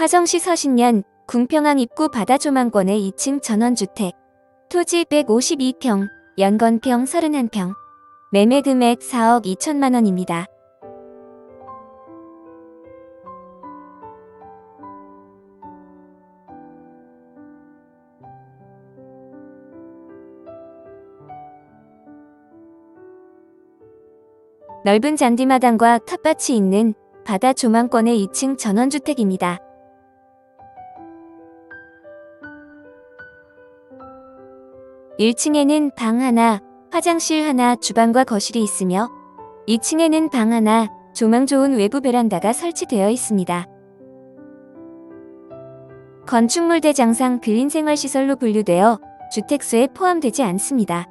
화성시 서신면 궁평항 입구 바다 조망권의 2층 전원주택. 토지 152평, 연건평 31평. 매매 금액 4억 2천만 원입니다. 넓은 잔디마당과 텃밭이 있는 바다 조망권의 2층 전원주택입니다. 1층에는 방 하나, 화장실 하나, 주방과 거실이 있으며 2층에는 방 하나, 조망 좋은 외부 베란다가 설치되어 있습니다. 건축물 대장상 근린생활시설로 분류되어 주택수에 포함되지 않습니다.